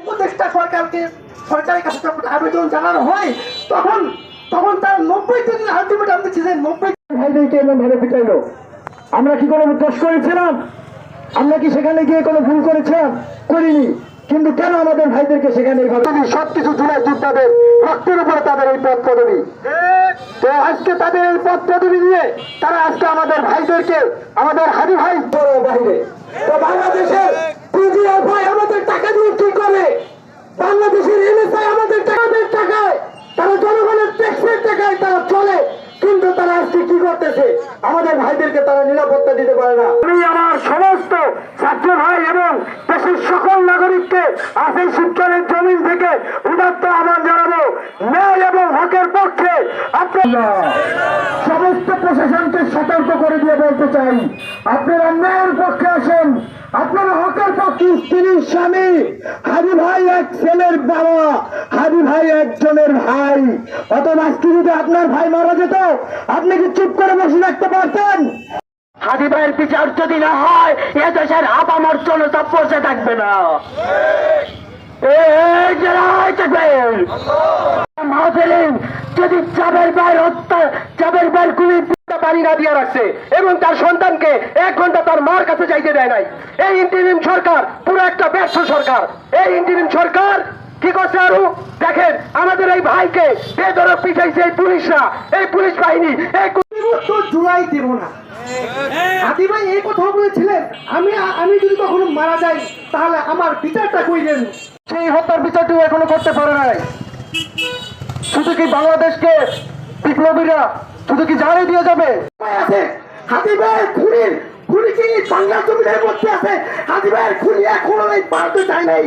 উপদেষ্টা সরকারকে সরকারের কাছে যখন আবেদন জানানো হয় তখন তখন তার নব্বই দিনের আলটিমেটাম দিচ্ছে যে নব্বই ভাইদেরকে এমন ভাবে পিটাইলো আমরা কি কোনো দোষ করেছিলাম? আমরা কি সেখানে গিয়ে কোনো ভুল করেছিলাম? করিনি। কিন্তু কেন আমাদের ভাইদেরকে সেখানে সবকিছু জুলাই যোদ্ধাদের রক্তের উপরে তাদের এই পথ পদবি। তো আজকে তাদের এই পথ পদবি নিয়ে তারা আজকে আমাদের ভাইদেরকে, আমাদের হারি ভাই বাইরে তো বাংলাদেশের ভাই আমাদের টাকা দিয়ে কি করে? বাংলাদেশের এনএসআই আমাদের টাকাদের টাকায়। তারা জনগণের ট্যাক্সের টাকায় তারা চলে। কিন্তু তারা আজকে কি করতেছে? আমাদের ভাইদেরকে তারা নিরাপত্তা দিতে পারে না। আমি আমার সমস্ত ছাত্র ভাই এবং দেশের সকল নাগরিককে সমস্ত প্রশাসনকে সতর্ক করে দিয়ে বলতে চাই। আপনারা ন্যায়ের পক্ষে আসেন। আপনারা হকের পক্ষে স্ত্রীর স্বামী। হাজি ভাই এক ছেলের বাবা হাজি ভাই একজনের ভাই। অতএব আজকে যদি আপনার ভাই মারা যেত, আপনি কি চুপ করে বসে থাকতে পারতেন? হাজি ভাইয়ের বিচার যদি না হয়, এ দেশের আপামর জনতা বসে থাকবে না। এই যে রায় থাকবেন যদি চাবের ভাইয়ের হত্যা চাবের ভাইয়ের কুমির পানি না দিয়ে রাখছে এবং তার সন্তানকে এক ঘণ্টা তার মার কাছে যাইতে দেয় নাই এই ইন্টারিম সরকার পুরো একটা ব্যর্থ সরকার। এই ইন্টারিম সরকার কি করছে আরও? দেখেন আমাদের এই ভাইকে বেদরক পিছাইছে এই পুলিশরা। এই পুলিশ বাহিনী এই জুলাই দেব না। হাতি ভাই এই কথা বলেছিলেন আমি আমি যদি কখনো মারা যাই তাহলে আমার বিচারটা কইলেন সেই হত্যার বিচারটিও এখনও করতে পারে নাই। শুধু কি বাংলাদেশকে বিপ্লবীরা শুধু কি জানিয়ে দিয়ে যাবে? হাতি ভাই খুনির খুনি কি বাংলা জমিনের মধ্যে আছে? হাতি ভাইয়ের খুনি এখনও এই পারতে চায় নাই।